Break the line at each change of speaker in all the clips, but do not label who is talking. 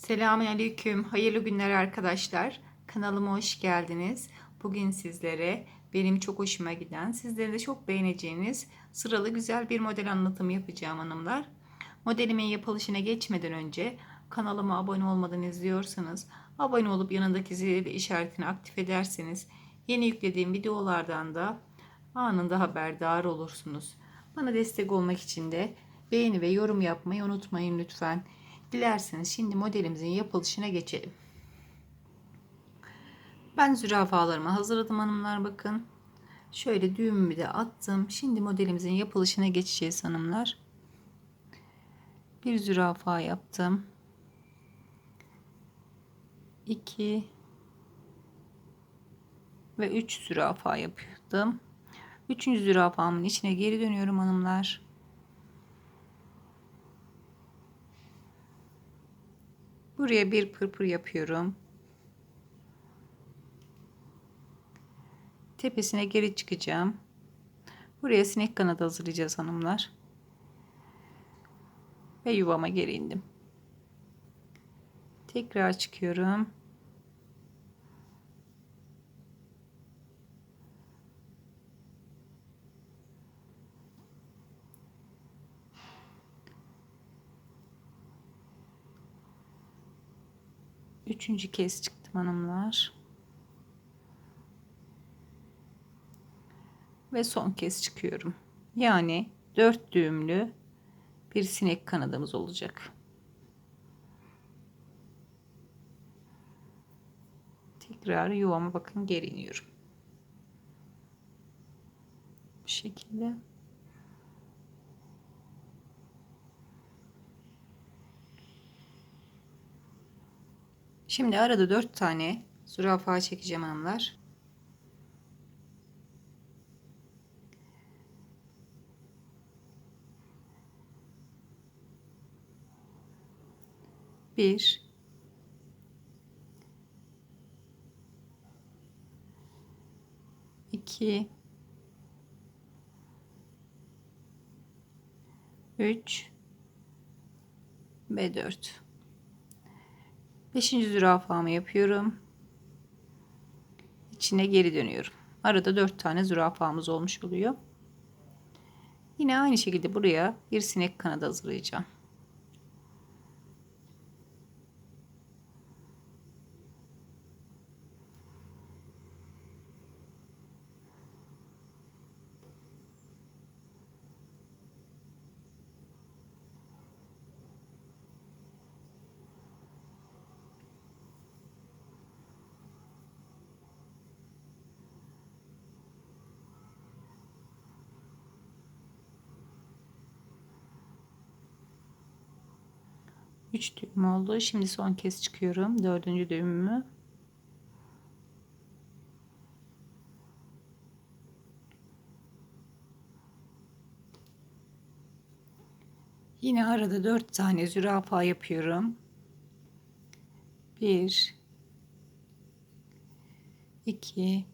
Selamünaleyküm. Hayırlı günler arkadaşlar. Kanalıma hoş geldiniz. Bugün sizlere benim çok hoşuma giden, sizlerin de çok beğeneceğiniz sıralı güzel bir model anlatımı yapacağım hanımlar. Modelimin yapılışına geçmeden önce kanalıma abone olmadan izliyorsanız abone olup yanındaki zil işaretini aktif ederseniz yeni yüklediğim videolardan da anında haberdar olursunuz. Bana destek olmak için de beğeni ve yorum yapmayı unutmayın lütfen. Dilerseniz şimdi modelimizin yapılışına geçelim. Ben zürafalarımı hazırladım hanımlar bakın. Şöyle düğümümü de attım. Şimdi modelimizin yapılışına geçeceğiz hanımlar. Bir zürafa yaptım. 2 ve 3 zürafa yapıyordum. Üçüncü zürafamın içine geri dönüyorum hanımlar. Buraya bir pırpır yapıyorum. Tepesine geri çıkacağım. Buraya sinek kanadı hazırlayacağız hanımlar. Ve yuvama geri indim. Tekrar çıkıyorum. Üçüncü kez çıktım hanımlar. Ve son kez çıkıyorum. Yani dört düğümlü bir sinek kanadımız olacak. Tekrar yuvama bakın geri iniyorum. Bu şekilde. Şimdi arada 4 tane zürafa çekeceğim hanımlar. Bir, iki, üç ve dört. Beşinci zürafamı yapıyorum. İçine geri dönüyorum. Arada dört tane zürafamız olmuş oluyor. Yine aynı şekilde buraya bir sinek kanadı hazırlayacağım. Üç düğüm oldu. Şimdi son kez çıkıyorum. Dördüncü düğümümü. Yine arada dört tane zürafa yapıyorum. Bir, iki,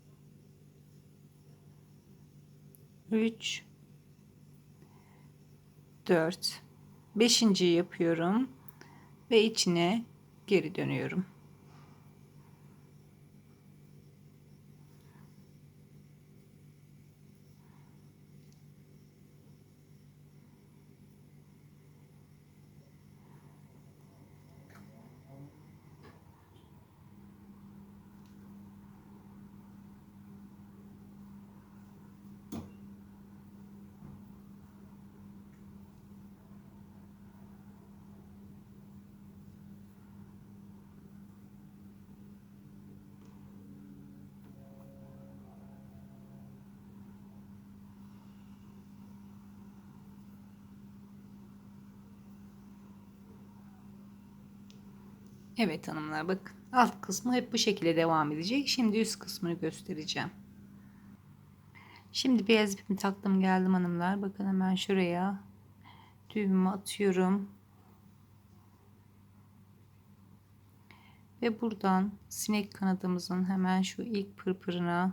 üç, dört. Beşinciyi yapıyorum ve içine geri dönüyorum. Evet hanımlar bakın alt kısmı hep bu şekilde devam edecek. Şimdi üst kısmını göstereceğim. Şimdi beyaz ipimi taktım geldim hanımlar. Bakın hemen şuraya düğümümü atıyorum. Ve buradan sinek kanadımızın hemen şu ilk pırpırına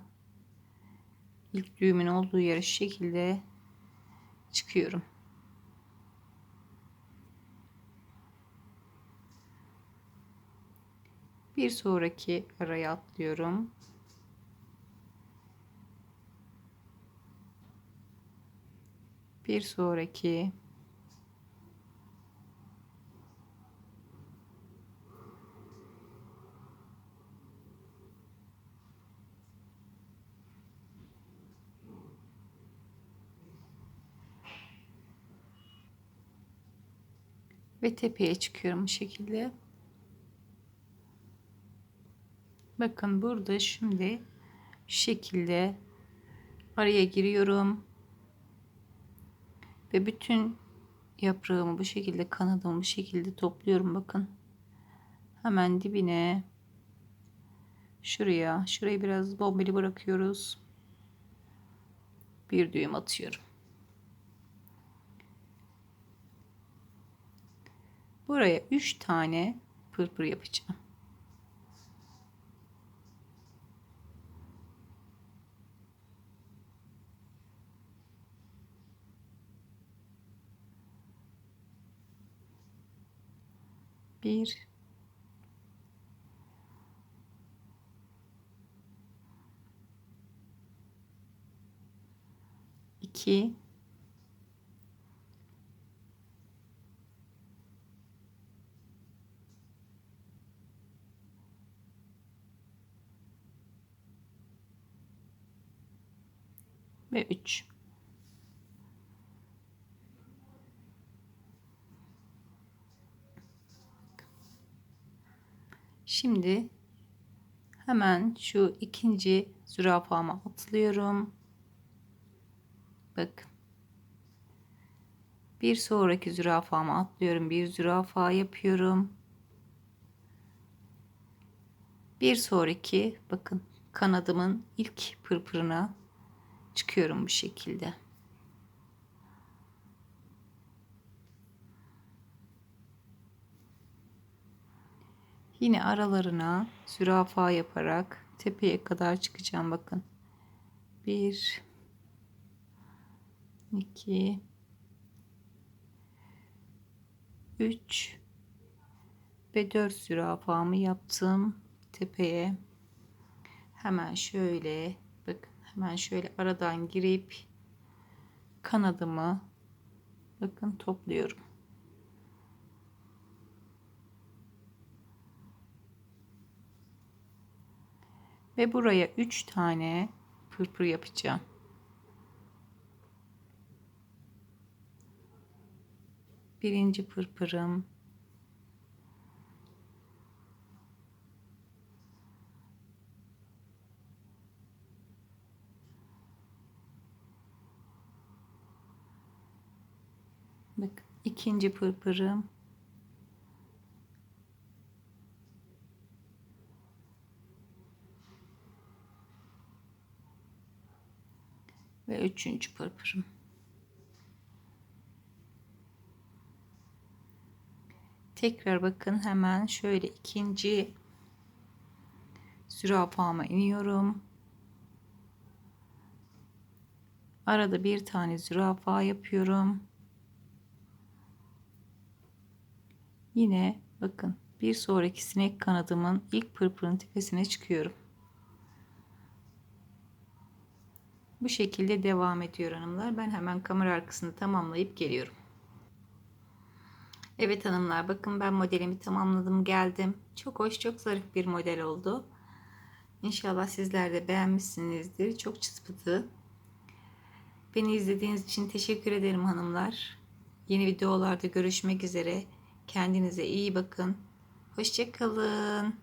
ilk düğümün olduğu yere şu şekilde çıkıyorum. Bir sonraki araya atlıyorum. Bir sonraki ve tepeye çıkıyorum bu şekilde. Bakın burada şimdi şu şekilde araya giriyorum. Ve bütün yaprağımı bu şekilde kanadımı bu şekilde topluyorum bakın. Hemen dibine şuraya şurayı biraz bombeli bırakıyoruz. Bir düğüm atıyorum. Buraya 3 tane pırpır yapacağım. Bir iki ve 3. Şimdi hemen şu ikinci zürafama atlıyorum. Bakın. Bir sonraki zürafama atlıyorum. Bir zürafa yapıyorum. Bir sonraki bakın kanadımın ilk pırpırına çıkıyorum bu şekilde. Yine aralarına zürafa yaparak tepeye kadar çıkacağım bakın. 1 2 3 ve 4 zürafamı yaptım tepeye. Hemen şöyle bakın hemen şöyle aradan girip kanadımı bakın topluyorum. Ve buraya 3 tane pırpır yapacağım. Birinci pırpırım. Bak ikinci pırpırım. ve üçüncü pırpırım. Tekrar bakın hemen şöyle ikinci zürafama iniyorum. Arada bir tane zürafa yapıyorum. Yine bakın bir sonraki sinek kanadımın ilk pırpırın tepesine çıkıyorum. Bu şekilde devam ediyor hanımlar. Ben hemen kamera arkasını tamamlayıp geliyorum. Evet hanımlar bakın ben modelimi tamamladım geldim. Çok hoş çok zarif bir model oldu. İnşallah sizler de beğenmişsinizdir. Çok çıspıtı. Beni izlediğiniz için teşekkür ederim hanımlar. Yeni videolarda görüşmek üzere. Kendinize iyi bakın. Hoşçakalın.